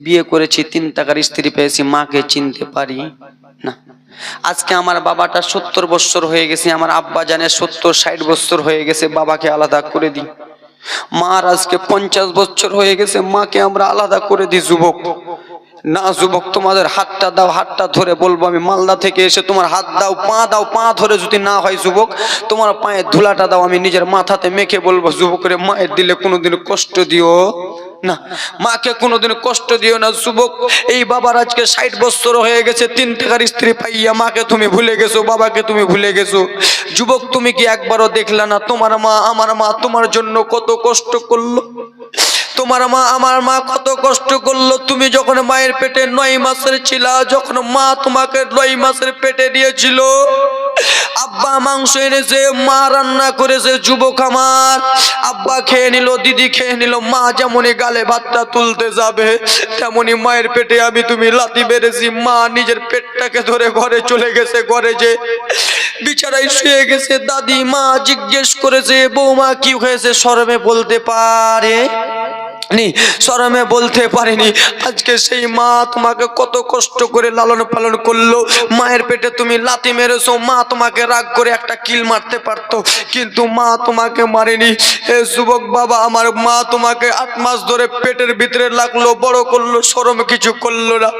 বিয়ে করেছি, তিন টাকার স্ত্রী পেয়েছি, মাকে চিনতে পারি না। আজকে আমার বাবাটা সত্তর বছর হয়ে গেছে, আমার আব্বা জানে সত্তর, ষাট বছর হয়ে গেছে, বাবাকে আলাদা করে দিই। মার আজকে পঞ্চাশ বছর হয়ে গেছে, মাকে আমরা আলাদা করে দিই, যুবক। না, যুবক, তোমাদের হাতটা দাও, হাতটা ধরে বলব আমি, মালদা থেকে এসে তোমার হাত দাও, পা দাও, পা ধরে যদি না হয় যুবক, তোমার পায়ের ধুলাটা দাও, আমি নিজের মাথাতে মেখে বলব যুবকের মায়ের দিলে কোনোদিন কষ্ট দিও। না, মাকে কোনোদিন কষ্ট দিও না, যুবক। এই বাবার আজকে ষাট বছর হয়ে গেছে তিন টাকার স্ত্রী পাইয়া মাকে তুমি ভুলে গেছো, বাবাকে তুমি ভুলে গেছো। যুবক, তুমি কি একবারও দেখলা না, তোমার মা, আমার মা তোমার জন্য কত কষ্ট করল? তোমার মা, আমার মা কত কষ্ট করল। তুমি যখন মায়ের পেটে নয় মাসের ছিলা, যখন মা তোমাকে নয় মাসের পেটে দিয়েছিল, আব্বা মাংস এনেছে, মা রান্না করেছে, যুবক আমার। আব্বা খেয়ে নিল, দিদি খেয়ে নিল, মা যেমনই গালে ভাতটা তুলতে যাবে তেমনি মায়ের পেটে আমি তুমি লাতি বেড়েছি মা নিজের পেটটাকে ধরে ঘরে চলে গেছে, ঘরে যে বিছানায় শুয়ে গেছে। দাদি মা জিজ্ঞেস করেছে, বৌমা কি হয়েছে শরমে বলতে পারে? নি শরমে বলতে পারেনি। আজকে সেই মা তোমাকে কত কষ্ট করে লালন পালন করল। মায়ের পেটে তুমি লাথি মেরেছো, মা তোমাকে রাগ করে একটা কিল মারতে পারতো, কিন্তু মা তোমাকে মারেনি। এ যুবক বাবা, আমার মা তোমাকে আট মাস ধরে পেটের ভিতরে লাগল, বড় করল শরম কিছু করল না।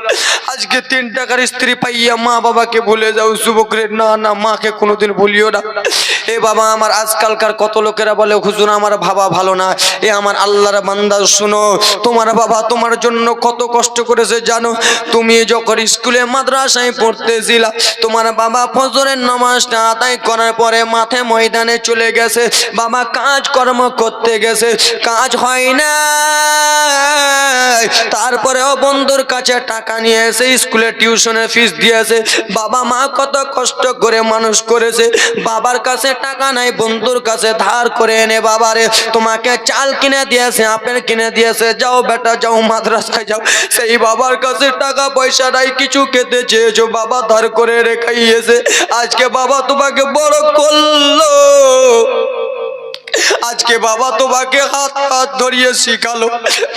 আজকে তিন টাকার স্ত্রী পাইয়া মা বাবাকে ভুলে যাও যুবক রে না না, মাকে কোনোদিন ভুলিও না। এ বাবা, আমার আজকালকার কত লোকেরা বলে, হুজুর, আমার ভাবা ভালো না। এ আমার আল্লাহর বান্দা, শুনো, তোমার বাবা তোমার জন্য কত কষ্ট করেছে, জানো? তুমি যখন স্কুলে মাদ্রাসায় পড়তেছিলা, তোমার বাবা ফজরের নামাজটা আদায় করার পরে মাঠে ময়দানে চলে গেছে। বাবা কাজ কর্ম করতে গেছে। কাজ হয় না তারপরেও বন্ধুর কাছে টাকা নিয়ে এসে স্কুলে টিউশনের ফিস দিয়েছে। বাবা, মা কত কষ্ট করে মানুষ করেছে। বাবার কাছে টাকা নাই, বন্ধুর কাছে ধার করে এনে বাবারে, তোমাকে চাল কিনে দিয়েছে, আপেল কিনে দিয়েছে, যাও বেটা, যাও মাদ্রাসায় যাও। সেই বাবার কাছে টাকা পয়সা নাই, কিছু খেতে চেয়েছো, বাবা ধার করে রেখাইয়েছে আজকে বাবা তোমাকে বড় করল। আজকে বাবা তোমাকে হাত হাত ধরিয়ে শিখালো।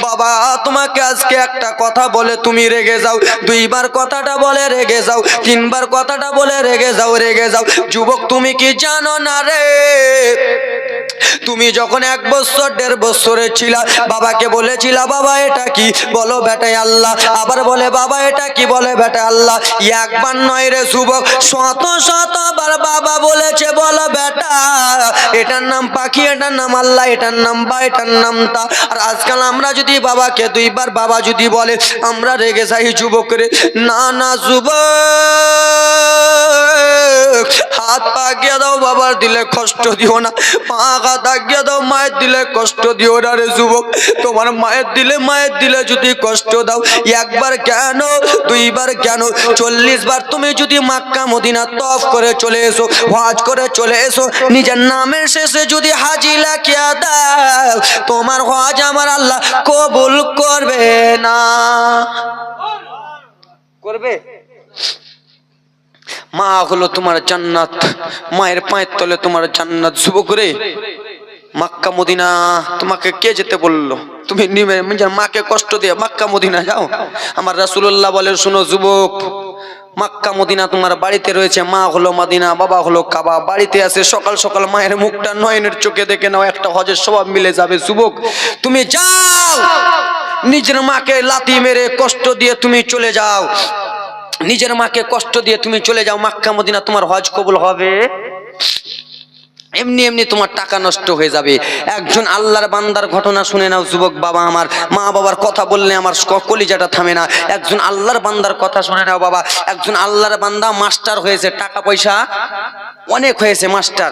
বাবা, তোমাকে আজকে একটা কথা বলে তুমি রেগে যাও। দুইবার কথাটা বলে রেগে যাও, তিনবার কথাটা বলে রেগে যাও রেগে যাও। যুবক, তুমি কি জানো না রে? তুমি যখন এক বছর, দেড় বছরে ছিলা, বাবাকে বলেছিলা, বাবা, এটা কি? বলো, বেটাই আল্লাহ। আবার বলে, বাবা, এটা কি? বলে বেটা আল্লাহ। একবার নয় রে, যুবক, শত শতবার বাবা বলেছে, বলো বেটা এটার নাম পাখি, এটার নাম আল্লাহ, এটার নাম বা, এটার নাম তা। আর আজকাল আমরা যদি বাবাকে দুইবার বাবা যদি বলে, আমরা রেগে যাই যুবকরে। না না, যুবক, হাত পা গিয়ে দাও, বাবার দিলে কষ্ট দিও না। পা, হাত আগিয়ে দাও, মায়ের দিলে কষ্ট দিও না রে যুবক। তোমার মায়ের দিলে মায়ের দিলে যদি কষ্ট দাও, একবার কেন, দুইবার কেন? চল্লিশ বার তুমি যদি মাক্কা মদিনা তফ করে চলে এসো হজ করে চলে এসো, নিজের নামের শেষে যদি হাজি লাখিয়া দাও, তোমার হজ আমার আল্লাহ কবুল করবে না। করবে? মা হলো তোমার জান্নাত, মায়ের পায়ের তলে তোমার জান্নাত। যুবক রে মাক্কা মদিনা, তোমাকে কে যেতে বলল? তুমি নিজের মাকে কষ্ট দিয়ে মাক্কা মদিনা যাও। আমার রাসুল্লাহ বলে শুনো যুবক মাক্কা মদিনা তোমার বাড়িতে রয়েছে, মা হলো মাদিনা, বাবা হলো কাবা। বাড়িতে আছে, সকাল সকাল মায়ের মুখটা নয়নের চোখে দেখে নাও, একটা হজের স্বভাব মিলে যাবে। যুবক, তুমি যাও! নিজের মাকে লাথি মেরে কষ্ট দিয়ে তুমি চলে যাও। নিজের মাকে কষ্ট দিয়ে তুমি চলে যাও। মাক্কা মদিনা তোমার হজ কবুল হবে? এমনি এমনি তোমার টাকা নষ্ট হয়ে যাবে। একজন আল্লাহর বান্দার ঘটনা শুনে নাও, যুবক বাবা আমার। মা বাবার কথা বললে আমার কলিজাটা থামে না। একজন আল্লাহর বান্দার কথা শুনে নাও বাবা। একজন আল্লাহর বান্দা মাস্টার হয়েছে, টাকা পয়সা অনেক হয়েছে মাস্টার।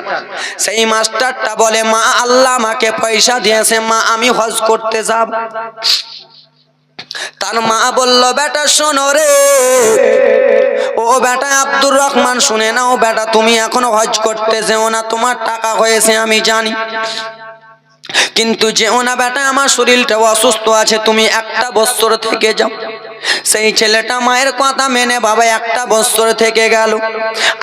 সেই মাস্টারটা বলে, মা, আল্লাহ আমাকে পয়সা দিয়েছে, মা, আমি হজ করতে যাব। তার মা বলল, বেটা, শোনো রে। বেটা আব্দুর রহমান, শুনে নাও বেটা, তুমি এখনও হজ করতে যেও না, তোমার টাকা হয়েছে, আমি জানি। কিন্তু যেও না বেটা, আমার শরীরটা অসুস্থ আছে, তুমি একটা বছর থেকে যাও। সেই ছেলেটা মায়ের কথা মেনে বাবা একটা বছর থেকে গেল।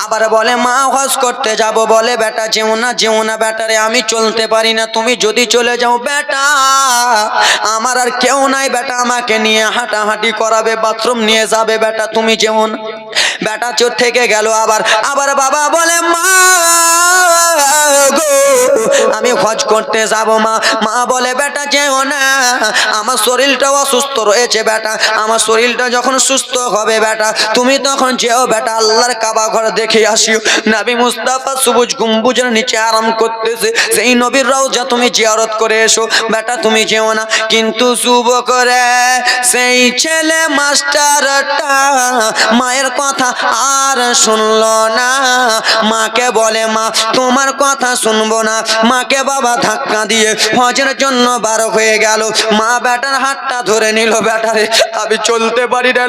আবার বলে, মা, হজ করতে যাব। বলে, বেটা, যেও না যেও না বেটারে আমি চলতে পারি না, তুমি যদি চলে যাও, বেটা, আমার আর কেউ নাই, বেটা, আমাকে নিয়ে হাঁটাহাঁটি করাবে, বাথরুম নিয়ে যাবে, বেটা, তুমি যেও না। বেটা চোর থেকে গেল আবার। আবার বাবা বলে মা হজ করতে যাব মা। মা বলে, বেটা যেও না। আমার শরীরটাও অসুস্থ রয়েছে, বেটা। আমার শরীরটা যখন সুস্থ হবে, বেটা, তুমি তখন যেও, বেটা। আল্লাহর কাবা ঘর দেখে আসিও। নবী মুস্তাফা সবুজ গুম্বুজের নিচে আরাম করতেছে। সেই নবীর রওজা তুমি জিয়ারত করে এসো। বেটা, তুমি যেও না। কিন্তু শুভ করে সেই ছেলে মাস্টারটা মায়ের কথা আর শুনলো না। মাকে বলে, মা, তোমার কথা শুনব না। মাকে বাবা ধাক্কা দিয়ে হজের জন্য বারো হয়ে গেল মা ব্যাটার হাতটা ধরে নিল ব্যাটারে আমি চলতে পারি রে।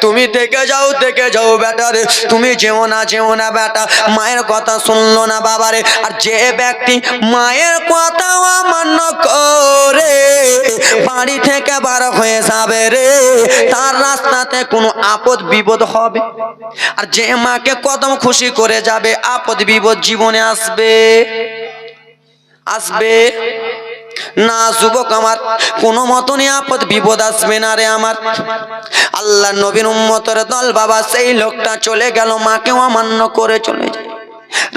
তুমি থেকে যাও থেকে যাও বেটারে তুমি যেও না যেও না বেটা মায়ের কথা শুনলো না বাবারে। আর যে ব্যক্তি মায়ের কথা অমান্য করে, বাড়ি থেকে বার হয়ে যাবে রে, তার রাস্তাতে কোনো আপদ বিপদ হবে। আর যে মাকে কদম খুশি করে যাবে, আপদ বিপদ জীবনে আসবে। আসবে। না, যুবক আমার, কোনো মতনই আপদ বিপদ আসবে না রে আমার। আল্লাহ নবীন উম্মতের দল বাবা, সেই লোকটা চলে গেল, মাকেও অমান্য করে চলে যায়।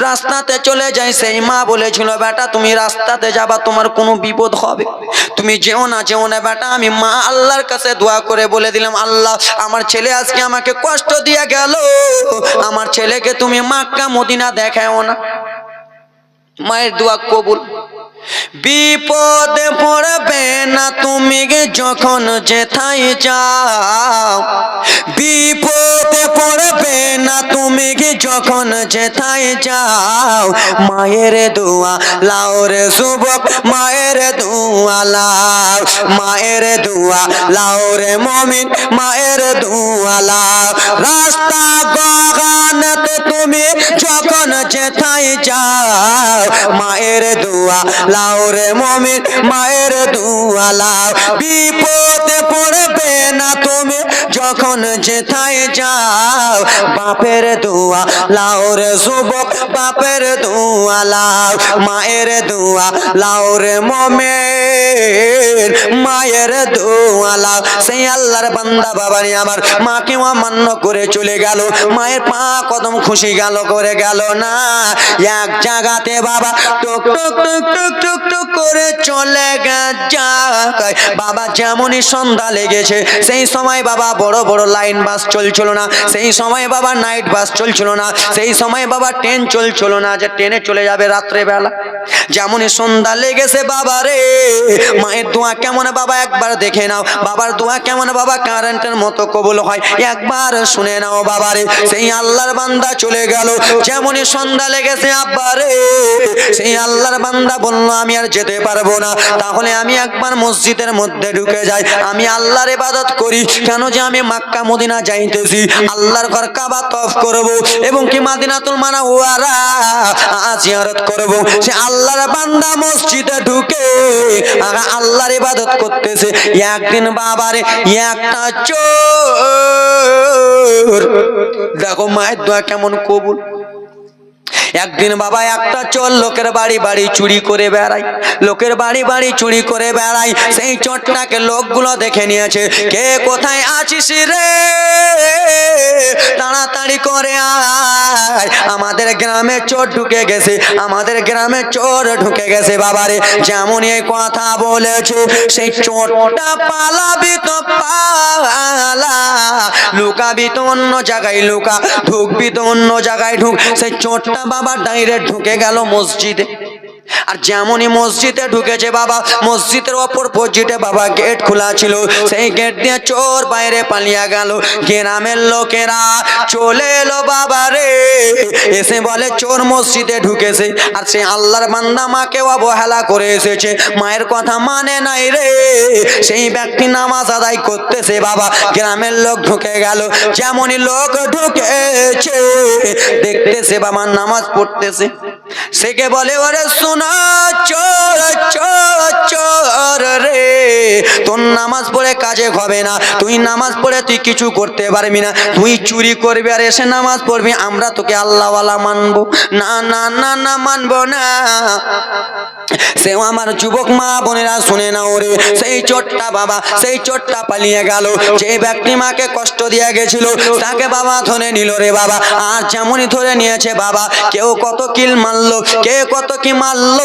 রাস্তাতে চলে যাই সেই মা বলেছিল, বেটা, তুমি রাস্তাতে যাবা, তোমার কোনো বিপদ হবে। তুমি যেও না যেও না, বেটা, আমি মা আল্লাহর কাছে দোয়া করে বলে দিলাম, আল্লাহ, আমার ছেলে আজকে আমাকে কষ্ট দিয়ে গেল। আমার ছেলেকে তুমি মাক্কা মদিনা দেখাও না। মায়ের দোয়া কবুল। বিপদে পড়বে না তুমি যখন যেথায় যাও। বিপদে পড়বে না তুমি যখন যেথায় যাও। মায়ের দোয়া লাওরে যুবক, মায়ের দোয়া লাও। মায়ের দোয়া লাওরে মমিন, মায়ের দোয়া লাও। রাস্তা বাগানতে তুমি যখন যেথায় যাও, মায়ের দোয়া লাওরে মমিন, মায়ের দোয়া লাও। বিপদে পড়বে না তুমি যখন যেথায় যাও, বাপের দোয়া লাওরে যুবক, বাপের দোয়া লাও। মায়ের দোয়া লাওরে মমের মায়ের দোয়া লাও সেই আল্লাহর বান্দা বাবারি আমার। মাকে অমান্য করে চলে গেল। মায়ের পা কদম খুশি গেল করে গেল না। এক জায়গাতে বাবা টুক টুক টুক টুক টুক টুক করে চলে যায়। বাবা যেমনই সন্ধ্যা লেগেছে সেই সময় বাবা বড় বড় লাইন বাস চলছিল না। সেই সময় বাবা নাইট বাস চলছিল না। সেই সময় বাবা ট্রেন চলছিল না যে ট্রেনে চলে যাবে রাত্রেবেলা। যেমনই সন্ধ্যা লেগেছে বাবা রে। মায়ের দোয়া কেমন বাবা একবার দেখে নাও? বাবার দোয়া কেমন বাবা কারেন্টের মতো কবুল হয়? একবার শুনে নাও বাবারে, সেই আল্লাহর বান্দা চলে গেল। যেমনই সন্ধ্যা লেগেছে আব্বা রে সেই আল্লাহর বান্দা বলল, আমি আর যেতে পারব না। তাহলে আমি একবার মসজিদের মধ্যে ঢুকে যাই। আমি আল্লাহর ইবাদত করি। কেন যে আমি মাক্কা মদিনা যাইতেছি? আল্লাহর ঘর কাবা তফ করব এবং কি মাদিনাতুল মানা ওয়ারা জিয়ারত করব। সে আল্লাহর বান্দা মসজিদে ঢুকে আল্লাহর ইবাদত করতেছে। একদিন বাবারে একটা চোর। দেখো মায়ের দোয়া কেমন কবুল। একদিন বাবা একটা চোর লোকের বাড়ি বাড়ি চুরি করে বেড়াই লোকের বাড়ি বাড়ি চুরি করে বেড়াই সেই চোরটাকে লোকগুলো দেখে নিয়েছে, কে কোথায় আছিস রে? তাড়াতাড়ি করে আয়। আমাদের গ্রামে চোর ঢুকে গেছে, আমাদের গ্রামে চোর ঢুকে গেছে বাবারে। যেমন এই কথা বলেছে, সেই চোরটা পালাবি তো পালা। লুকাবি তো অন্য জায়গায়, লুকা, ঢুকবি তো অন্য জায়গায়, ঢুক। সেই চোরটা বাবা ডাইরেক্ট ঢুকে গেল মসজিদে। আর যেমনই মসজিদে ঢুকেছে বাবা, মসজিদের অপর পজিটে বাবা গেট খোলা ছিল। সেই গেট দিয়ে চোর বাইরে পালিয়ে গেল। গ্রামের লোকেরা, চলে এলো বাবা রে। এসে বলে, চোর মসজিদে ঢুকেছে। আর সে আল্লাহর বান্দা মাকে অবহেলা করে এসেছে। মায়ের কথা মানে নাই রে। সেই ব্যক্তি নামাজ আদায় করতেছে বাবা। গ্রামের লোক ঢুকে গেল। যেমনই লোক ঢুকেছে, দেখতেছে বাবা নামাজ পড়তেছে। সেকে বলে, ওরে শোনা চোর চোর চোর কর রে। তোর নামাজ পড়ে কাজে হবে না। তুই নামাজ পড়ে তুই কিছু করতে পারবি না। তুই চুরি করবি আর এসে নামাজ পড়বি। আমরা তোকে আল্লাহওয়ালা মানবো। না না না না মানবো না। সেও আমার যুবক মা বোনেরা শুনে নাও রে। সেই চোটটা বাবা, সেই চোটটা পালিয়ে গেল। যে ব্যক্তি মাকে কষ্ট দিয়ে গেছিল, তাকে বাবা ধরে নিল রে বাবা। আর যেমনই ধরে নিয়েছে বাবা, কেউ কত কিল মারলো, কে কত কি মারলো?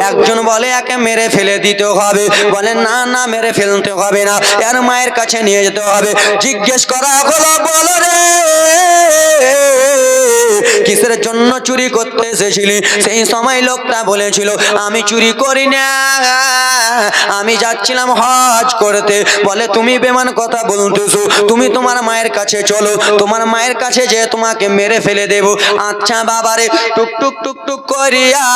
একজন বলে, একে মেরে ফেলে দিতে হবে। বলে না না, মেরে ফেলতে হবে না। এর মায়ের কাছে নিয়ে যেতে হবে। জিজ্ঞেস করা হলো, বলো রে। কিসের জন্য চুরি করতে এসেছিলি? সেই সময় লোকটা বলেছিল, আমি চুরি করি না। আমি যাচ্ছিলাম হজ করতে। বলে, তুমি বেমান কথা বলতেছো। তুমি তোমার মায়ের কাছে চলো। তোমার মায়ের কাছে যে তোমাকে মেরে ফেলে দেব। আচ্ছা বাবারে। টুক টুক টুক টুক করিয়া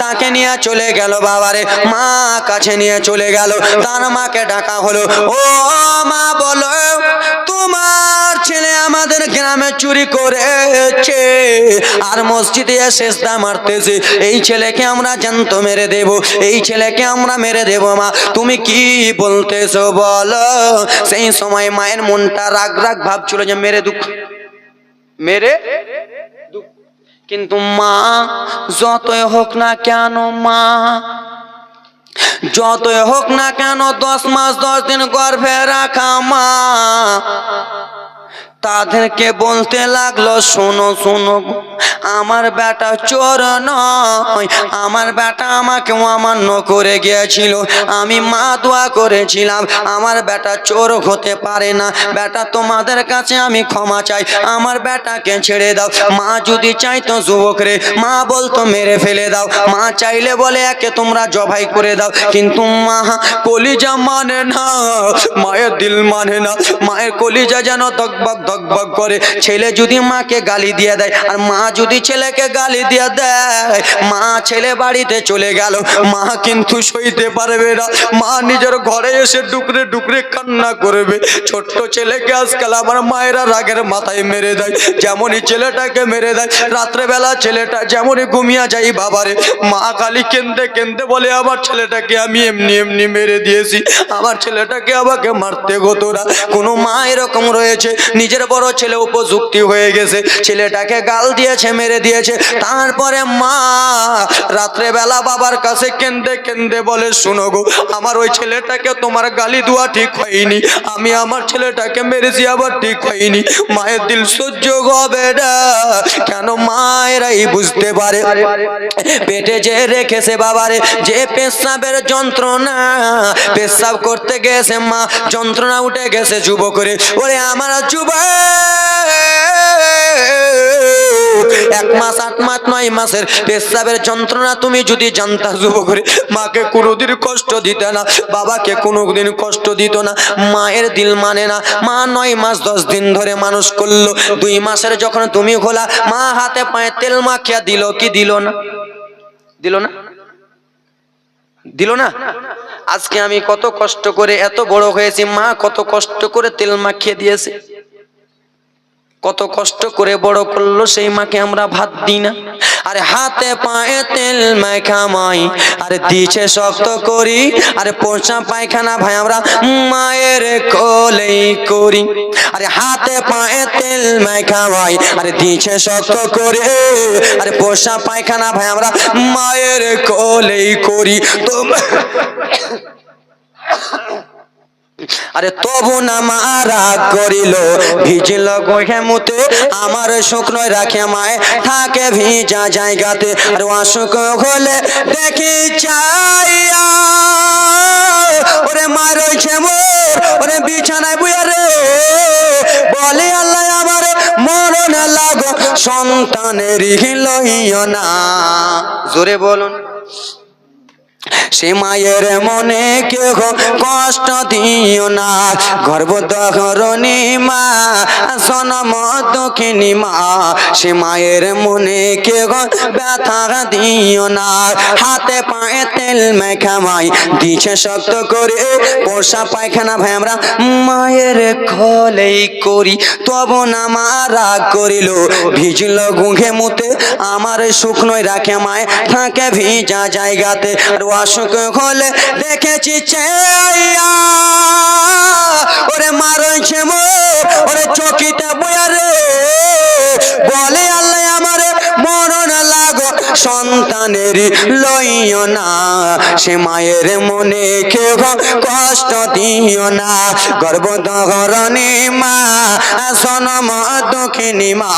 তাকে নিয়ে চলে গেল বাবারে। মা কাছে নিয়ে চলে গেল। তার মাকে ডাকা হলো। ও মা, বলো। চুরি করেছে, আর মসজিদে শেষদা মারতেছে। এই ছেলেকে আমরা জ্যান্ত মেরে দেব, এই ছেলেকে আমরা মেরে দেব, মা। তুমি কি বলতেছো বলো? সেই সময় মায়ের মনটা রাগ রাগ ভাবছিল যে মেরে দুঃখ। মেরে কিন্তু মা, যতই হোক না কেন মা, যতই হোক না কেন দশ মাস দশ দিন গর্ভে রাখা মা। তাদেরকে বলতে লাগল শোনো শোনো আমার বেটা চোর নয়। আমার বেটা আমাকে অমান্য করে গিয়েছিল। আমি মা দোয়া করেছিলাম, আমার বেটা চোর হতে পারে না। বেটা, তোমাদের কাছে আমি ক্ষমা চাই। আমার বেটাকে ছেড়ে দাও। মা যদি চাইতো যুবক রে, মা বলতো মেরে ফেলে দাও। মা চাইলে বলে, একে তোমরা জবাই করে দাও। কিন্তু মা কলিজা মানে না, মায়ের দিল মানে না। মায়ের কলিজা যেন দকবক দকবক করে। ছেলে যদি মাকে গালি দিয়ে দেয়, আর মা যদি ছেলেকে গালি দিয়ে দেয়। মা ছেলে বাড়িতে চলে গেল। মা কিন্তু সইতে পারবে না। মা নিজের ঘরে এসে ডুকরে ডুকরে কান্না করবে। ছোট্ট ছেলেকে আজকাল আমার মায়েরা রাগের মাথায় মেরে দেয়। যেমনই ছেলেটাকে মেরে দেয়, রাত্রেবেলা ছেলেটা যেমনই ঘুমিয়ে যাই বাবারে। মা কালী কেন্দে কেন্দে বলে, আমার ছেলেটাকে আমি এমনি এমনি মেরে দিয়েছি। আমার ছেলেটাকে আমাকে মারতে না কোনো মা এরকম রয়েছে। নিজের বড় ছেলে উপযুক্তি হয়ে গেছে। ছেলেটাকে গাল দিয়েছে মেরে দিয়েছে। তারপরে মা রাত্রেবেলা বাবার কাছে কেন্দে কেন্দে বলে, শুনো গো, আমার ওই ছেলেটাকে তোমার গালি দেওয়া ঠিক হয়নি। আমি আমার ছেলেটাকে মেরেছি, আবার ঠিক হয়নি। মায়ের দিল, সহ্য হবে না। কেন মায়েরাই বুঝতে পারে? পেটে যে রেখেছে বাবারে, যে পেশাবের যন্ত্রণা। পেশাব করতে গেছে মা, যন্ত্রণা উঠে গেছে যুব করে ওরে আমার যুব এক মাস, আট মাস, নয় মাসের পেশাবের যন্ত্রণা তুমি যদি জানতা যুব করে মাকে কোনোদিন কষ্ট দিতে না, বাবাকে কোনোদিন কষ্ট দিত না, মায়ের দিল মানে না। মা নয় মাস, দশ দিন ধরে মানুষ করল। দুই মাসের যখন তুমি খোলা, মা হাতে পায়ে তেল মাখিয়া দিল কি দিল না? দিল না? দিল না? আজকে আমি কত কষ্ট করে এত বড় হয়েছি, মা কত কষ্ট করে তেল মাখিয়ে দিয়েছে। কত কষ্ট করে বড় করল সেই মাকে আমরা ভাত দিই না। আরে হাতে পায়ে তেল মাখামাই আরে দিছে শক্ত করি, আরে পোষা পায়খানা ভাই আমরা মায়ের কোলেই করি। আরে হাতে পায়ে তেল মাখামাই আরে দিছে শক্ত করে, আরে পোষা পায়খানা ভাই আমরা মায়ের কোলেই করি। তো আরে তবু না মারা করিল। ভিজিল গোহে মুতে আমার শুকনো রাখে মায় থাকে ভিজা জায়গাতে, আর অসুখ হলে দেখি চাইয়া। ওরে মা রয়েছে মোর, ওরে বিছানায় বুয়া রে। বলে আল্লাহ, আমার মরণ লাগো সন্তানের লইও না। জোরে বলুন। সে মায়ের মনে কেহ কষ্ট দিও না। গর্ভধরণী মা সনম দক্ষিণী মা, সে মায়ের মনে কেহ ব্যথা দিও না। হাতে পায়ে তেল মেখা মাই দিছে শক্ত করে। পোষা পায়খানা ভাই, আমরা মায়ের খলেই করি। তব না মারা করিল। ভিজল গুঘে মুতে আমার শুকনোই রাখে মায়। থাকে ভিজা জায়গাতে। আর চোখ হলে দেখেছি চেয়া সন্তানের লইও না। সে মায়ের মনে কেউ কষ্ট দিও না। গর্ভধরণী মা সনম দক্ষিণী মা,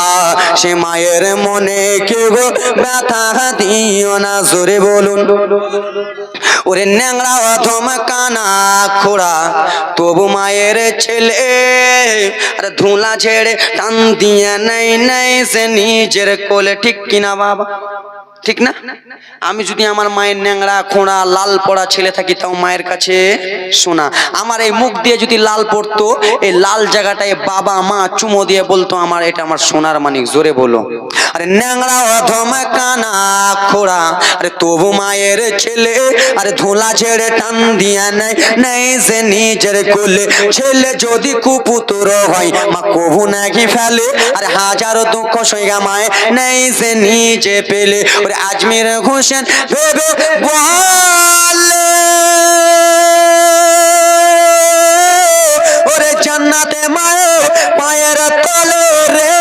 সে মায়ের মনে কেউ ব্যথা দিও না। জোরে বলুন। ওরে ন্যাংরা অথম কানা খোড়া, তবু মায়ের ছেলে, আরে ধুলা ছেড়ে টান দিয়ে নাই নাই সে নিজের কোলে। ঠিক কিনা বাবা? ঠিক না? আমি যদি আমার মায়ের ন্যাংরা খোঁড়া, লাল পড়া ছেলে থাকি, তাও মায়ের কাছে শোনা। আমার এই মুখ দিয়ে যদি লাল পড়তো, এই লাল জায়গাটায় বাবা, মা চুমো দিয়ে বলতো, আমার, এটা আমার সোনার মানিক। জোরে বলো। আরে ন্যাংরা অধম কানা খোড়া, আরে তবু মায়ের ছেলে, আরে ধুলা ছেড়ে টান দিয়া নাই নাই সে নিজের কোলে। ছেলে যদি কুপুতর হয়, মা কবু নাকি ফেলে? আরে হাজারো দুঃখ সইগা মায় নাই সে নিজে পেলে। ওরে আজমির হোসেন ভেবে বলে ওরে জান্নাতে মায়ের পায়ের তলে রে।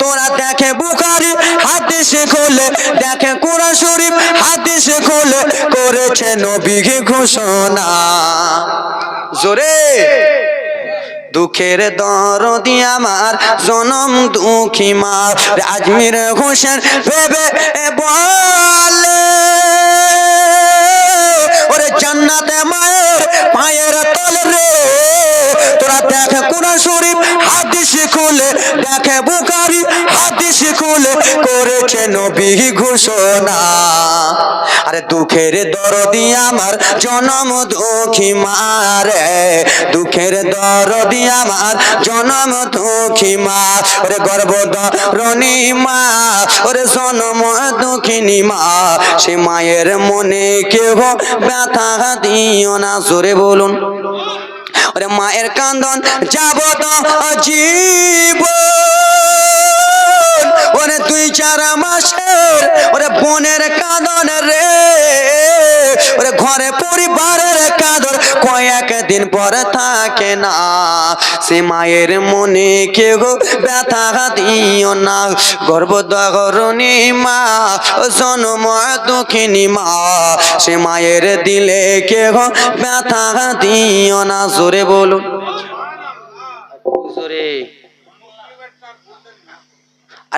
তোরা দেখে বুখারি, হাদিস খোলে, দেখে কোরআন শরীফ, হাদিস খোলে, করেছে নবী ঘোষণা। জোরে। দুঃখের দরদি আমার জনম দুঃখী মা আজমির হোসেন ভেবে বলে ওরে জান্নাতে মায়ের পায়ের হাদিস খুলে দেখে বুখারি, হাদিস খুলে করেছে নবী ঘোষণা। আরে দুঃখের দরদি আমার, জনম দুঃখী মারে। দুঃখের দরদি আমার, জনম দুঃখী মা। ওরে গর্ব গর্ভধরণী মা, ওরে জনম দুঃখিনী মা। সে মায়ের মনে কেহ ব্যথা দিও না, জোরে বলুন। ওরে মায়ের কান্দন যাব তো জীব ওরে দুই চার মাসের ওরে বোনের কাঁদন রে। ওরে ঘরে পরিবারের কাঁদন, কয়েক দিন পর থাকে না। সে মায়ের মনে কেউ ব্যথা দিও না। গর্ভধরণী মা, জনম দুঃখিনী মা, সে মায়ের দিলে কেউ ব্যথা দিও না। জোরে বলুন। জোরে।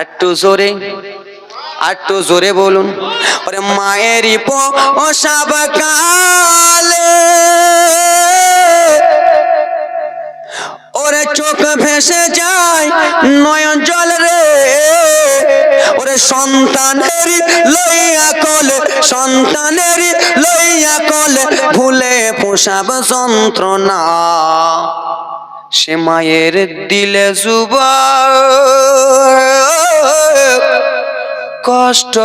একটু জোরে একটু জোরে বলুন। ওরে মায়েরই পোষাব কালে। ওরে চোখ ভেসে যায় নয়ন জল রে। ওরে সন্তানের লইয়া কলে, সন্তানের লইয়া কলে, ভুলে পোষাব যন্ত্রণা। সে মায়ের দিলে যুব কষ্ট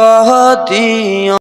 দিও।